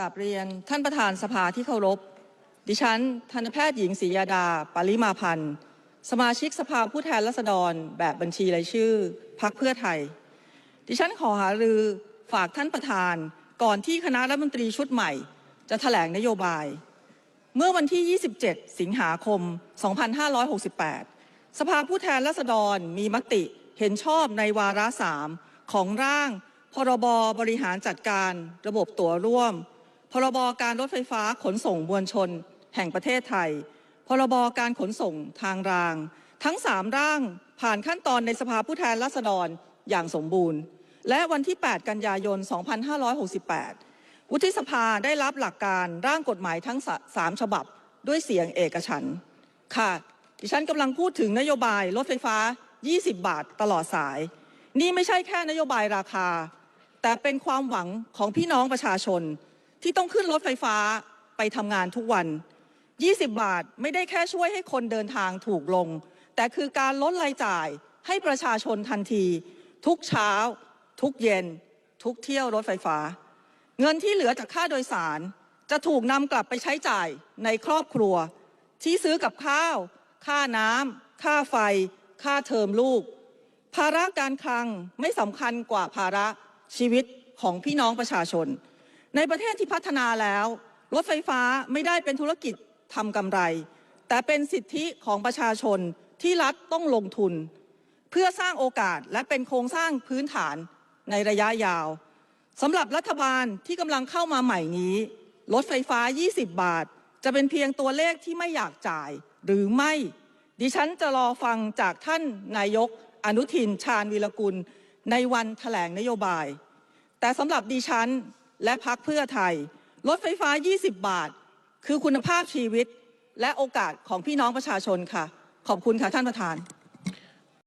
กราบเรียนท่านประธานสภาที่เคารพ ดิฉันทันตแพทย์หญิงศรียาดา ปริมาพันธ์ สมาชิกสภาผู้แทนราษฎร แบบบัญชีรายชื่อพักเพื่อไทย ดิฉันขอหารือฝากท่านประธานก่อนที่คณะรัฐมนตรีชุดใหม่ จะแถลงนโยบาย เมื่อวันที่ 27 สิงหาคม 2568 สภาผู้แทนราษฎรมีมติเห็นชอบในวาระสามของร่างพรบบริหารจัดการระบบตั๋วร่วม พรบการรถไฟฟ้าขนส่งมวลชน แห่งประเทศไทย พรบการขนส่งทางราง ทั้งสามร่างผ่านขั้นตอนในสภาผู้แทนราษฎรอย่างสมบูรณ์ และวันที่ 8 กันยายน 2568 วุฒิสภาได้รับหลักการร่างกฎหมายทั้งสามฉบับด้วยเสียงเอกฉันท์ค่ะดิฉันกำลังพูดถึงนโยบายรถไฟฟ้า 20 บาทตลอดสาย นี่ไม่ใช่แค่นโยบายราคา แต่เป็นความหวังของพี่น้องประชาชน ที่ต้องขึ้นรถไฟฟ้าไปทำงานทุกวัน 20 บาทไม่ได้แค่ช่วยให้คนเดินทางถูกลง แต่คือการลดรายจ่ายให้ประชาชนทันที ทุกเช้า ทุกเย็น ทุกเที่ยวรถไฟฟ้า เงินที่เหลือจากค่าโดยสาร จะถูกนำกลับไปใช้จ่ายในครอบครัว ที่ซื้อกับข้าว ค่าน้ำค่าไฟ ค่าเทอมลูก ภาระการคลังไม่สำคัญกว่าภาระชีวิตของพี่น้องประชาชน ในประเทศที่พัฒนาแล้ว รถไฟฟ้าไม่ได้เป็นธุรกิจทำกำไร แต่เป็นสิทธิของประชาชนที่รัฐต้องลงทุน เพื่อสร้างโอกาสและเป็นโครงสร้างพื้นฐานในระยะยาวสำหรับรัฐบาลที่กำลังเข้ามาใหม่นี้ รถไฟฟ้า 20 บาท จะเป็นเพียงตัวเลขที่ไม่อยากจ่ายหรือไม่ ดิฉันจะรอฟังจากท่านนายกอนุทินชาญวีรกุล ในวันแถลงนโยบาย แต่สำหรับดิฉัน และพักเพื่อไทย รถไฟฟ้า 20 บาท คือคุณภาพชีวิตและโอกาสของพี่น้องประชาชนค่ะ ขอบคุณค่ะท่านประธาน